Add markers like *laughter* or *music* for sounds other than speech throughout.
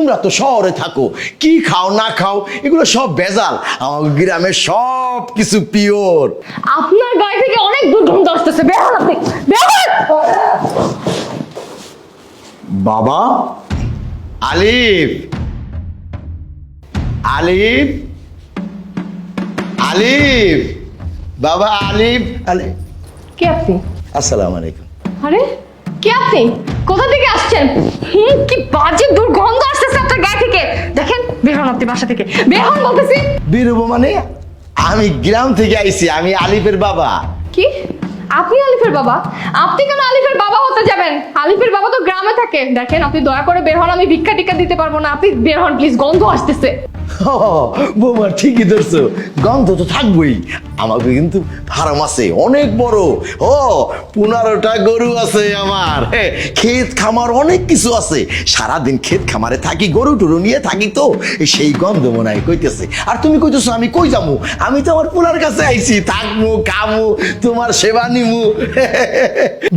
তোমরা তো শহরে থাকো কি খাও না খাও এগুলো সব ভেজাল। আমার গ্রামে সব কিছু পিওর। আপনার গায়ে থেকে অনেক দুর্গন্ধ আসতেছে বের হন আপনি বের হন! বাবা আলিফ আলিফ আলিফ বাবা আলিফ আলিফ। কে আপনি? আসসালামু আলাইকুম। আরে কে আপনি? কোথা থেকে আসছেন? হুম কি বাজে দুর্গন্ধ আসতেছে আপনার গায়ে থেকে। দেখেন বের হন আপনি বাসা থেকে। বের হন বলতেছি। বীরব মানে? আমি গ্রাম থেকে আইছি আমি আলিফের বাবা। কি? আপনি আলিফের বাবা? আপনি কেন আলিফের বাবা হতে যাবেন? আলিফের বাবা তো গ্রামে থাকে। দেখেন আপনি দয়া করে বের হন আমি ভিক্ষা টিক্ষা দিতে পারব না। আপনি বের হন প্লিজ গন্ধ আসতেছে। বৌমা, ঠিকই ধরছো। গন্ধ তো থাকবই। আমাকে কিন্তু ফার্ম আছে, অনেক বড়। ও, পনেরোটা গরু আছে আমার। ক্ষেত খামার অনেক কিছু আছে। সারাদিন ক্ষেত খামারে থাকি, গরু টরু নিয়ে থাকি তো। সেই গন্ধ মনে হয় কইতেছে। আর তুমি কইতেছো, আমি কই যামু? আমি তো আমার পোলার কাছে আইছি। থাকমু কামু তোমার সেবা নিমু।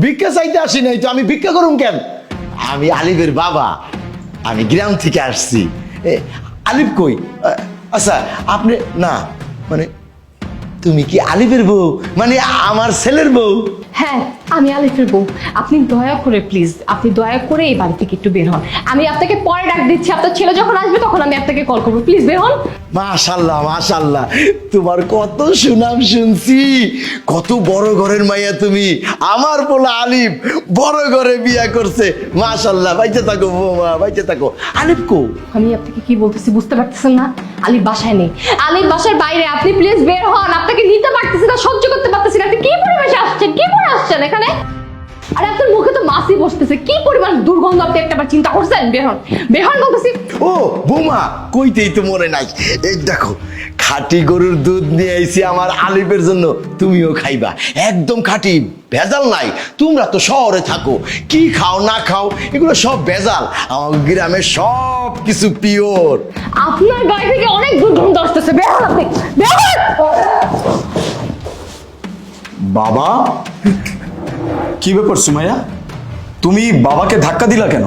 ভিক্ষা চাইতে আসি নাই তো, আমি ভিক্ষা করুম কেন? আমি আলিবের বাবা। আমি গ্রাম থেকে আসছি। আলিফ কই? আচ্ছা আপনি না মানে তুমি কি আলিফের বউ? মানে আমার ছেলের বউ? হ্যাঁ আমি আলিফের বউ। আপনি দয়া করে প্লিজ আপনি দয়া করে এই বাড়ি থেকে একটু বের হন। আমি আপনাকে পরে ডাক দিচ্ছি। আপনার ছেলে যখন আসবে, তখন আমি আপনাকে কল করব। প্লিজ বের হন। মাশাল্লাহ মাশাল্লাহ। তোমার কত সুনাম শুনছি। কত বড় ঘরের মাইয়া তুমি। আমার আলিফ বড় ঘরে বিয়া করছে। মাশাল্লাহ, বাইচে থাকো বৌমা, বাইচে থাকো। আলিফ কো? আমি আপনাকে কি বলতেছি বুঝতে পারতেছেন না? আলিফ বাসায় নেই। আলিফ বাসার বাইরে আপনি প্লিজ বের হন। আপনাকে নিতে পারতেছি না, সহ্য করতে পারতেছি না। আপনি কি পরিবেশে আসছেন? কি করে আসছেন এখানে? আরে আপনার মুখে তো বসতেছে। কি পরিমাণ দুর্গন্ধ আপনি একটাবার চিন্তা করছেন? বের হন বের হন বলতেছি। ও বৌমা কইতেই তো মনে নাই। এই দেখো খাঁটি গরুর দুধ নিয়ে আইছি আমার আলিফের জন্য। তুমিও খাইবা। একদম খাঁটি ভেজাল নাই। তোমরা তো শহরে থাকো। কি খাও না খাও এগুলো সব ভেজাল। আমার গ্রামে সব কিছু পিওর। আপনার গায়ে থেকে অনেক দুর্গন্ধ আসতেছে। বের হন আপনি। বের হন বাবা কি ব্যাপার সুমাইয়া? তুমি বাবাকে ধাক্কা দিলা কেন?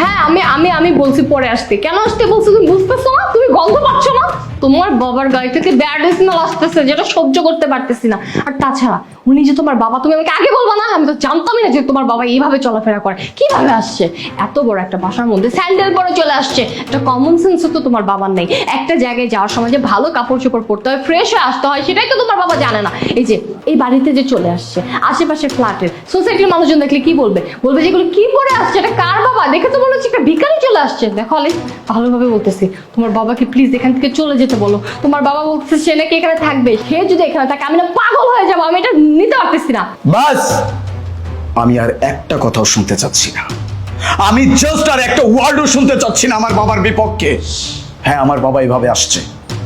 হ্যাঁ আমি আমি আমি বলছি পরে আসতে। কেন আসতে বলছো তুমি? বুঝতেছো না? তুমি গন্ধ পাচ্ছ না? তোমার বাবার গাড়ি থেকে ব্যাড স্মেল আসতেছে, যেটা সহ্য করতে পারতেছি না। আর তাছাড়া, উনি যে তোমার বাবা, তুমি আমাকে আগে বলবা না? আমি তো জানতামই না যে তোমার বাবা এইভাবে চলাফেরা করে। কীভাবে আসছে? এত বড় একটা বাসার মধ্যে স্যান্ডেল পরে চলে আসছে। একটা কমন সেন্সও তো তোমার বাবার নেই। একটা জায়গায় যাওয়ার সময় যে ভালো কাপড় চোপড় পরতে হয় ফ্রেশ হয়ে আসতে হয়, সেটাই তো তোমার বাবা জানে না। এই যে এই বাড়িতে যে চলে আসছে আশেপাশে ফ্ল্যাটের সোসাইটির মানুষজন দেখলে কি বলবে? বলবে যে এগুলো কি পরে আসছে? এটা কার বাবা? দেখে তো মনে হচ্ছে একটা ভিখারি চলে আসছে। দেখো আলে ভালোভাবে বলতেছি, তোমার বাবাকে প্লিজ এখান থেকে চলে যেতে বলো। তোমার বাবা বলতেছে সে নাকি এখানে থাকবে। সে যদি এখানে থাকে, আমি না পাগল হয়ে যাব, আমি এটা নিতে পারতেছি না। বাস! আমি আর একটা কথাও শুনতে চাচ্ছি না। আমি জাস্ট আর একটা ওয়ার্ডও শুনতে চাচ্ছি না আমার বাবার বিপক্ষে। হ্যাঁ আমার বাবা এভাবে আসছে।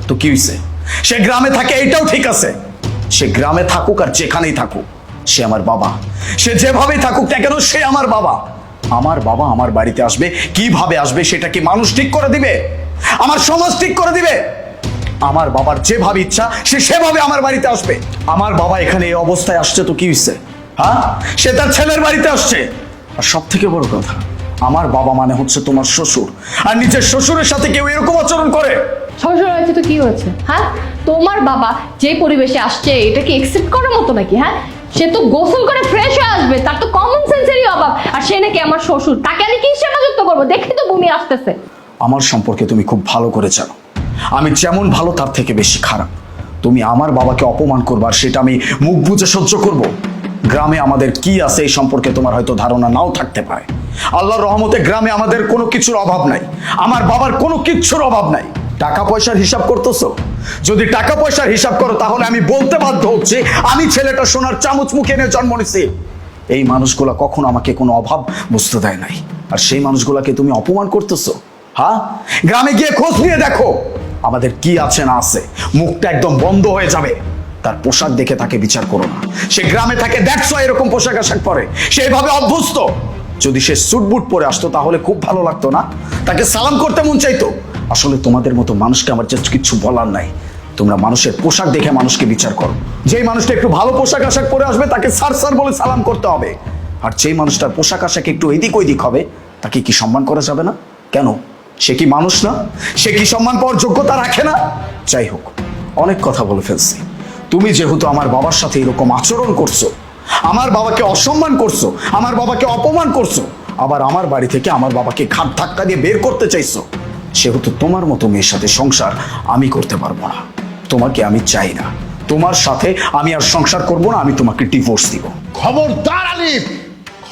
তো কি হয়েছে সে গ্রামে থাকে, এটাও ঠিক আছে। সে গ্রামে থাকুক আর যেখানেই থাকুক, সে আমার বাবা। সে যেভাবেই থাকুক না কেন, সে আমার বাবা। আমার বাবা আমার বাড়িতে আসবে, কীভাবে আসবে সেটা কি মানুষ ঠিক করে দিবে? আমার সমাজ ঠিক করে দিবে? আমার বাবার যেভাবে ইচ্ছা, সে সেভাবে আমার বাড়িতে আসবে। আমার বাবা এখানে এই অবস্থায় আসছে তো কি হচ্ছে হ্যাঁ? সে তার ছেলের বাড়িতে আসছে। আর সব থেকে বড় কথা, আমার বাবা মানে হচ্ছে তোমার শ্বশুর। আর নিজের শ্বশুরের সাথে কেউ এরকম আচরণ করে? শ্বশুর হয়েছে তো কি হয়েছে? হ্যাঁ? তোমার বাবা যে পরিবেশে আসছে, এটা কি একসেপ্ট করার মতো নাকি হ্যাঁ? সে তো গোসল করে ফ্রেশ হয়ে আসবে, তার তো কমন সেন্সেরই অভাব। আর সে নাকি আমার শ্বশুর, তাকে আমি কি সেবা করব? দেখে তো বমি আসতেছে। আমার সম্পর্কে তুমি খুব ভালো করে জানো। আমি যেমন ভালো, তার থেকে বেশি খারাপ। তুমি আমার বাবাকে অপমান করবার সেটা আমি মুখ বুঝে সহ্য করব। গ্রামে আমাদের কি আছে, এই সম্পর্কে তোমার হয়তো ধারণা নাও থাকতে পারে। আল্লাহর রহমতে গ্রামে আমাদের কোনো কিছুর অভাব নাই। আমার বাবার কোনো কিচ্ছুর অভাব নাই। টাকা পয়সার হিসাব করতেছো? যদি টাকা পয়সার হিসাব করো, তাহলে আমি বলতে বাধ্য হচ্ছি, আমি ছেলেটা সোনার চামচ মুখে এনে জন্ম নিছি। এই মানুষগুলা কখনো আমাকে কোনো অভাব বুঝতে দেয় নাই। আর সেই মানুষগুলাকে তুমি অপমান করতেছো হ্যাঁ গ্রামে গিয়ে খোঁজ নিয়ে দেখো, আমাদের কি আছে না আছে। মুখটা একদম বন্ধ হয়ে যাবে। তার পোশাক দেখে তাকে বিচার করো না। সে গ্রামে থাকে, দেখছ এরকম পোশাক আশাক পরে। সে এভাবে অভ্যস্ত। যদি সে স্যুট বুট পরে আসতো, তাহলে খুব ভালো লাগতো না? তাকে সালাম করতে মন চাইতো। আসলে তোমাদের মতো মানুষকে আমার জাস্ট কিছু বলার নাই। তোমরা মানুষের পোশাক দেখে মানুষকে বিচার করো। যেই মানুষটা একটু ভালো পোশাক আশাক পরে আসবে, তাকে স্যার সার বলে সালাম করতে হবে। আর যেই মানুষটার পোশাক আশাক একটু এদিক ওইদিক হবে, তাকে কি সম্মান করা যাবে না? কেন? সে কি মানুষ না? সে কি সম্মান পাওয়ার যোগ্যতা রাখে না? যাই হোক, অনেক কথা বলে ফেলছি। তুমি যেহেতু আমার বাবার সাথে এরকম আচরণ করছ, আমার বাবাকে অসম্মান করছ, আমার বাবাকে অপমান করছ, আবার আমার বাড়ি থেকে আমার বাবাকে ঘাট ধাক্কা দিয়ে বের করতে চাইছো সেহেতু তোমার মতো মেয়ের সাথে সংসার আমি করতে পারব না। তোমাকে আমি চাই না। তোমার সাথে আমি আর সংসার করব না, আমি তোমাকে ডিভোর্স দিব। খবরদার আলিফ!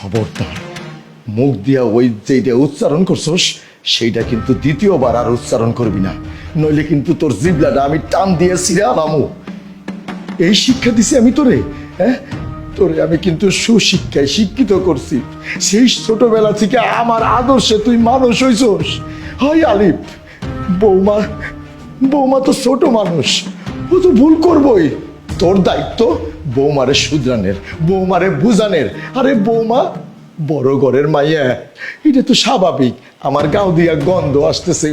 খবরদার। মুখ দিয়া ওই যেটা উচ্চারণ করছস, সেইটা কিন্তু দ্বিতীয়বার আর উচ্চারণ করবি না। নইলে কিন্তু তোর জিবলাটা আমি টান দিয়ে ছিঁড়ে আলামু এই শিক্ষা দিছি আমি তোরে হ্যাঁ? তোরে আমি কিন্তু সুশিক্ষায় শিক্ষিত করছি। সেই ছোটবেলা থেকে আমার আদর্শে তুই মানুষ হইছস। হয় আলিফ বৌমা বৌমা তো ছোট মানুষ। ও তো ভুল করবই। তোর দায়িত্ব বৌমারে শুধরানের, বৌমারে বুঝানের। আরে বৌমা বড় ঘরের মাইয়া, এটা তো স্বাভাবিক। আমার গাও দিয়া গন্ধ আসতেছে,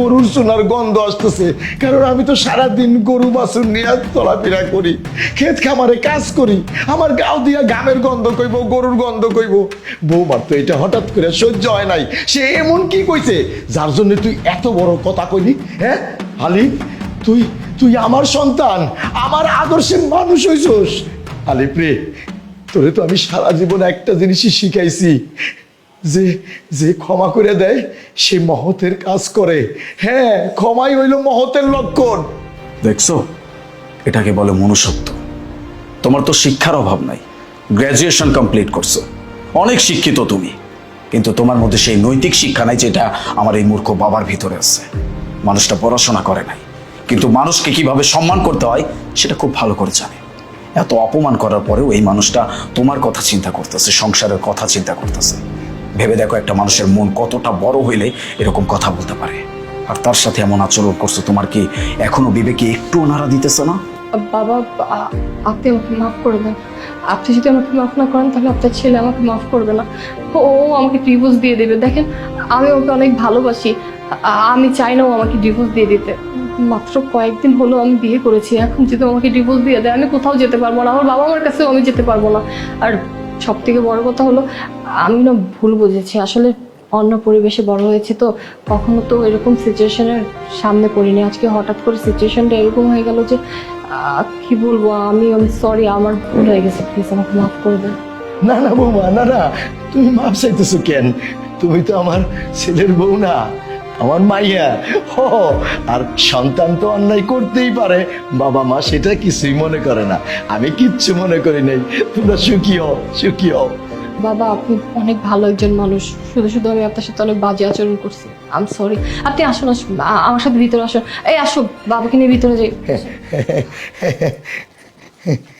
গরুর সোনার গন্ধ আসতেছে। কারণ আমি তো সারাদিন গরু বাছুর নিয়ে চলাফেরা করি, ক্ষেত খামারে কাজ করি। আমার গাও দিয়া গামের গন্ধ কইব, গরুর গন্ধ কইব। বৌমার তো এটা হঠাৎ করে সহ্য হয় নাই। সে এমন কি কইছে? যার জন্য তুই এত বড় কথা কইলি হ্যাঁ? আলিফ তুই তুই আমার সন্তান, আমার আদর্শে মানুষ হইছস। আলিফ রে তোরে তো আমি সারা জীবন একটা জিনিসই শিখাইছি। যে যে ক্ষমা করে দেয়, সে মহতের কাজ করে। হ্যাঁ ক্ষমাই হইল মহতের লক্ষণ। দেখছ? এটাকে বলে মনুষ্যত্ব। তোমার তো শিক্ষার অভাব নাই। গ্র্যাজুয়েশন কমপ্লিট করছ। অনেক শিক্ষিত তুমি। কিন্তু তোমার মধ্যে সেই নৈতিক শিক্ষা নাই যেটা আমার এই মূর্খ বাবার ভিতরে আছে। মানুষটা পড়াশোনা করে নাই। কিন্তু মানুষকে কীভাবে সম্মান করতে হয়, সেটা খুব ভালো করে জানে। এত অপমান করার পরেও এই মানুষটা তোমার কথা চিন্তা করতেছে, সংসারের কথা চিন্তা করতেছে। ভেবে দেখো একটা মানুষের মন কতটা বড় হইলে এরকম কথা বলতে পারে। আর তার সাথে এমন আচরণ করছ, তোমার কি এখনও বিবেকে একটু নাড়া দিতেছে না? বাবা আপনি আমাকে মাফ করে দেন। আপনি যদি আমাকে মাফ না করেন, তাহলে আপনার ছেলে আমাকে মাফ করবে না। ও আমাকে ডিভোর্স দিয়ে দেবে। দেখেন, আমি ওকে অনেক ভালোবাসি। আমি চাই না ও আমাকে ডিভোর্স দিয়ে দিতে। মাত্র কয়েকদিন হলো আমি বিয়ে করেছি। এখন যদি আমাকে ডিভোর্স দিয়ে দেয়, আমি কোথাও যেতে পারব না। আমার বাবা মার কাছেও আমি যেতে পারব না। আর সব থেকে বড় কথা হলো, আমি না ভুল বুঝেছি। আসলে অন্য পরিবেশে বড় হয়েছে তো, কখনো তো এরকম সিচুয়েশনের সামনে পড়িনি। আজকে হঠাৎ করে সিচুয়েশনটা এরকম হয়ে গেল যে কি বলব? আমি আমি সরি আমার ভুল হয়ে গেছে। প্লিজ আমাকে মাফ করে দেন। না না, বৌমা, না না। তুমি মাপ চাইতেছো কেন? তুমি তো আমার ছেলের বউ না। আমার মাইয়া। ও আর সন্তান তো অন্যায় করতেই পারে। বাবা মা সেটা কিছুই মনে করে না। আমি কিচ্ছু মনে করি নাই। তোমরা সুখী হও সুখী হও। বাবা আপনি অনেক ভালো একজন মানুষ। শুধু শুধু আমি আপনার সাথে অনেক বাজে আচরণ করছি। আম সরি আপনি আসুন আসুন। আমার সাথে ভিতরে আসুন। এই আসুন। বাবাকে নিয়ে ভিতরে যাই। *laughs*